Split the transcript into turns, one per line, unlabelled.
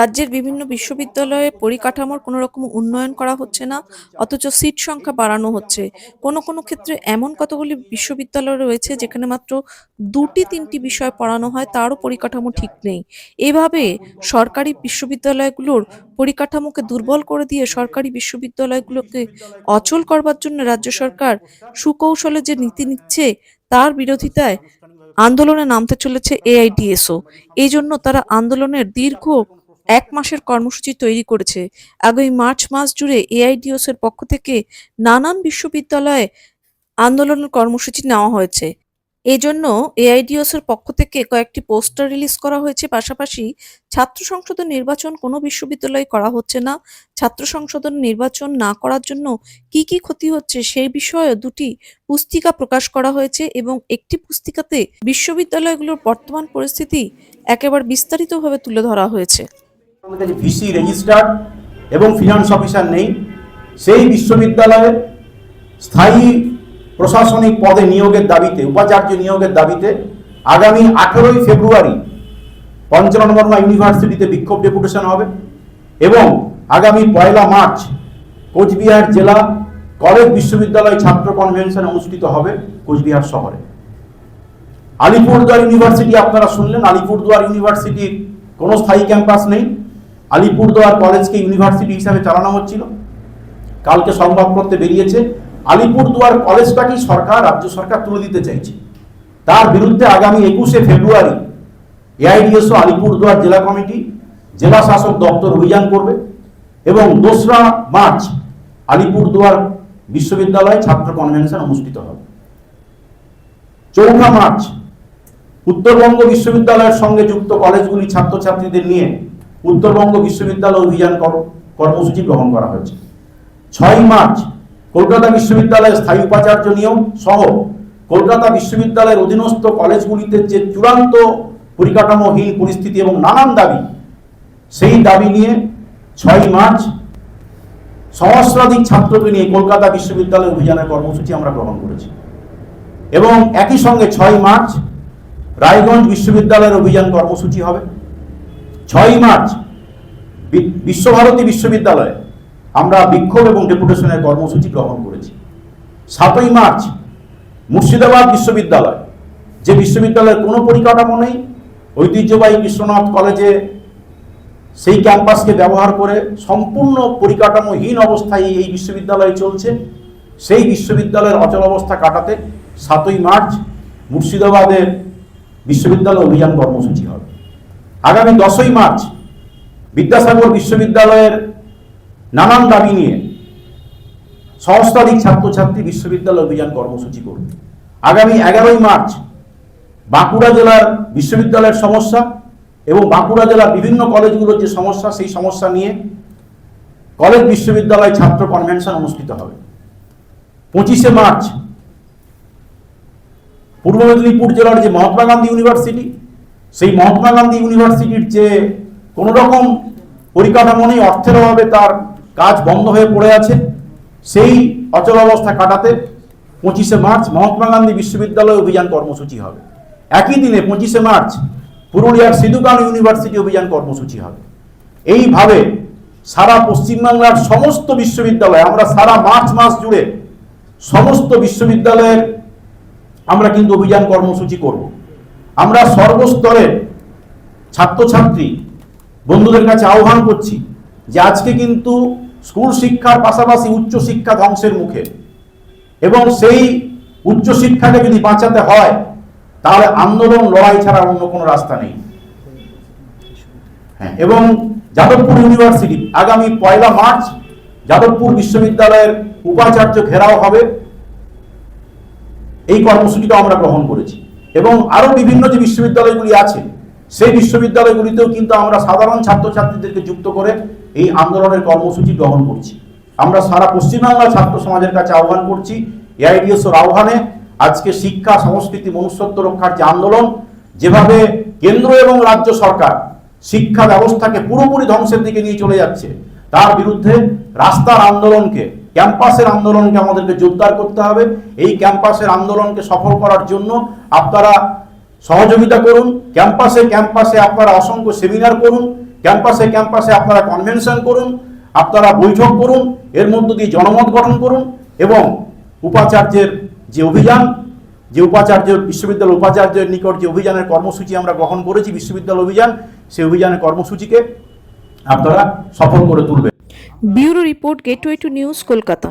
রাজ্যের বিভিন্ন বিশ্ববিদ্যালয়ে পরিকাঠামোর কোনো রকম উন্নয়ন করা হচ্ছে না, অথচ সিট সংখ্যা বাড়ানো হচ্ছে। কোনো কোনো ক্ষেত্রে এমন কতগুলি বিশ্ববিদ্যালয় রয়েছে যেখানে মাত্র দুটি তিনটি বিষয় পড়ানো হয়, তারও পরিকাঠামো ঠিক নেই। এভাবে সরকারি বিশ্ববিদ্যালয়গুলোর পরিকাঠামোকে দুর্বল করে দিয়ে সরকারি বিশ্ববিদ্যালয়গুলোকে অচল করবার জন্য রাজ্য সরকার সুকৌশলে যে নীতি নিচ্ছে, তার বিরোধিতায় আন্দোলনে নামতে চলেছে এআইডিএসও। এই জন্য তারা আন্দোলনের দীর্ঘ এক মাসের কর্মসূচি তৈরি করেছে। আগামী মার্চ মাস জুড়ে এআইডিএস এর পক্ষ থেকে নানান বিশ্ববিদ্যালয়ে আন্দোলনের কর্মসূচি নেওয়া হয়েছে। এই জন্য এআইডিএস এর পক্ষ থেকে কয়েকটি পোস্টার রিলিজ করা হয়েছে। পাশাপাশি ছাত্র সংসদের নির্বাচন কোনো বিশ্ববিদ্যালয়ে করা হচ্ছে না। ছাত্র সংসদের নির্বাচন না করার জন্য কি কি ক্ষতি হচ্ছে সেই বিষয়ে দুটি পুস্তিকা প্রকাশ করা হয়েছে এবং একটি পুস্তিকাতে বিশ্ববিদ্যালয়গুলোর বর্তমান পরিস্থিতি একেবারে বিস্তারিতভাবে তুলে ধরা হয়েছে।
আমাদের ভিসি রেজিস্টার এবং ফিনান্স অফিসার নেই, সেই বিশ্ববিদ্যালয়ে স্থায়ী প্রশাসনিক পদে নিয়োগের দাবিতে, উপাচার্য নিয়োগের দাবিতে আগামী আঠেরোই ফেব্রুয়ারি পঞ্চানন বর্মা ইউনিভার্সিটিতে বিক্ষোভ ডেপুটেশন হবে এবং আগামী পয়লা মার্চ কোচবিহার জেলা কলেজ বিশ্ববিদ্যালয় ছাত্র কনভেনশন অনুষ্ঠিত হবে কোচবিহার শহরে। আলিপুরদুয়ার ইউনিভার্সিটি আপনারা শুনলেন, আলিপুরদুয়ার ইউনিভার্সিটির কোনো স্থায়ী ক্যাম্পাস নেই। আলিপুরদুয়ার কলেজকে ইউনিভার্সিটি হিসাবে চালানো হচ্ছিল। কালকে সংবাদপত্রে বেরিয়েছে, আলিপুরদুয়ার কলেজটাকেই সরকার, রাজ্য সরকার তুলে দিতে চাইছে? তার বিরুদ্ধে আগামী একুশে ফেব্রুয়ারি এআইডিএসও আলিপুরদুয়ার জেলা কমিটি, জেলা শাসক দপ্তর অভিযান করবে এবং দোসরা মার্চ আলিপুরদুয়ার বিশ্ববিদ্যালয়ে ছাত্র কনভেনশন অনুষ্ঠিত হবে। চৌঠা মার্চ উত্তরবঙ্গ বিশ্ববিদ্যালয়ের সঙ্গে যুক্ত কলেজগুলি ছাত্রছাত্রীদের নিয়ে উত্তরবঙ্গ বিশ্ববিদ্যালয় অভিযান কর- কর্মসূচি গ্রহণ করা হয়েছে। ছয় মার্চ কলকাতা বিশ্ববিদ্যালয়ের স্থায়ী উপাচার্য নিয়োগ সহ কলকাতা বিশ্ববিদ্যালয়ের অধীনস্থ কলেজগুলিতে যে চূড়ান্ত পরিকাঠামোহীন পরিস্থিতি এবং নানান দাবি, সেই দাবি নিয়ে ছয় মার্চ সহস্রাধিক ছাত্রকে নিয়ে কলকাতা বিশ্ববিদ্যালয় অভিযানের কর্মসূচি আমরা গ্রহণ করেছি। এবং একই সঙ্গে ছয় মার্চ রায়গঞ্জ বিশ্ববিদ্যালয়ের অভিযান কর্মসূচি হবে। ছয় মার্চ বিশ্বভারতী বিশ্ববিদ্যালয়ে আমরা বিক্ষোভ এবং ডেপুটেশনের কর্মসূচি গ্রহণ করেছি। সাতই মার্চ মুর্শিদাবাদ বিশ্ববিদ্যালয়, যে বিশ্ববিদ্যালয়ের কোনো পরিকাঠামো নেই, ঐতিহ্যবাহী বিশ্বনাথ কলেজে সেই ক্যাম্পাসকে ব্যবহার করে সম্পূর্ণ পরিকাঠামোহীন অবস্থায় এই বিশ্ববিদ্যালয় চলছে। সেই বিশ্ববিদ্যালয়ের অচল অবস্থা কাটাতে সাতই মার্চ মুর্শিদাবাদের বিশ্ববিদ্যালয় অভিযান কর্মসূচি হবে। আগামী দশই মার্চ বিদ্যাসাগর বিশ্ববিদ্যালয়ের নানান দাবি নিয়ে সহস্রাধিক ছাত্রছাত্রী বিশ্ববিদ্যালয় অভিযান কর্মসূচি করবে। আগামী এগারোই মার্চ বাঁকুড়া জেলার বিশ্ববিদ্যালয়ের সমস্যা এবং বাঁকুড়া জেলার বিভিন্ন কলেজগুলোর যে সমস্যা, সেই সমস্যা নিয়ে কলেজ বিশ্ববিদ্যালয় ছাত্র কনভেনশন অনুষ্ঠিত হবে। পঁচিশে মার্চ পূর্ব মেদিনীপুর জেলার যে মহাত্মা গান্ধী ইউনিভার্সিটি সেই মহাত্মা গান্ধী ইউনিভার্সিটির যে কোনো রকম পরিকাঠামো নেই, অর্থের অভাবে তার কাজ বন্ধ হয়ে পড়ে আছে। সেই অচল অবস্থা কাটাতে পঁচিশে মার্চ মহাত্মা গান্ধী বিশ্ববিদ্যালয় অভিযান কর্মসূচি হবে। একই দিনে পঁচিশে মার্চ পুরুলিয়ার সিধুকানু ইউনিভার্সিটি অভিযান কর্মসূচি হবে। এইভাবে সারা পশ্চিমবাংলার সমস্ত বিশ্ববিদ্যালয়, আমরা সারা মার্চ মাস জুড়ে সমস্ত বিশ্ববিদ্যালয়ের আমরা কিন্তু অভিযান কর্মসূচি করব। আমরা সর্বস্তরের ছাত্রছাত্রী বন্ধুদের কাছে আহ্বান করছি যে আজকে কিন্তু স্কুল শিক্ষার পাশাপাশি উচ্চ শিক্ষা ধ্বংসের মুখে। এবং সেই উচ্চ শিক্ষাকে যদি বাঁচাতে হয়, তাহলে আন্দোলন, লড়াই ছাড়া অন্য কোনো রাস্তা নেই। হ্যাঁ এবং যাদবপুর ইউনিভার্সিটি আগামী পয়লা মার্চ যাদবপুর বিশ্ববিদ্যালয়ের উপাচার্য ঘেরাও হবে। এই কর্মসূচিটা আমরা গ্রহণ করেছি। এবং আরও বিভিন্ন যে বিশ্ববিদ্যালয়গুলি আছে, সেই বিশ্ববিদ্যালয়গুলিতেও কিন্তু আমরা সাধারণ ছাত্রছাত্রীদেরকে যুক্ত করে এই আন্দোলনের কর্মসূচি গ্রহণ করছি। আমরা সারা পশ্চিমবাংলা ছাত্র সমাজের কাছে আহ্বান করছি এআইডিএসওর আহ্বানে আজকে শিক্ষা, সংস্কৃতি, মনুষ্যত্ব রক্ষার যে আন্দোলন, যেভাবে কেন্দ্র এবং রাজ্য সরকার শিক্ষা ব্যবস্থাকে পুরোপুরি ধ্বংসের দিকে নিয়ে চলে যাচ্ছে, তার বিরুদ্ধে রাস্তার আন্দোলনকে ক্যাম্পাসের আন্দোলনকে আমাদেরকে জোরদার করতে হবে। এই ক্যাম্পাসের আন্দোলনকে সফল করার জন্য আপনারা সহযোগিতা করুন। ক্যাম্পাসে ক্যাম্পাসে আপনারা অসংখ্য সেমিনার করুন। ক্যাম্পাসে ক্যাম্পাসে আপনারা কনভেনশন করুন। আপনারা বৈঠক করুন। এর মধ্য দিয়ে জনমত গঠন করুন এবং উপাচার্যের যে অভিযান, যে উপাচার্য বিশ্ববিদ্যালয় উপাচার্যের নিকট যে অভিযানের কর্মসূচি আমরা গ্রহণ করেছি, বিশ্ববিদ্যালয় অভিযান, সেই অভিযানের কর্মসূচিকে আপনারা সফল করে তুলবেন।
Bureau report gateway to news Kolkata.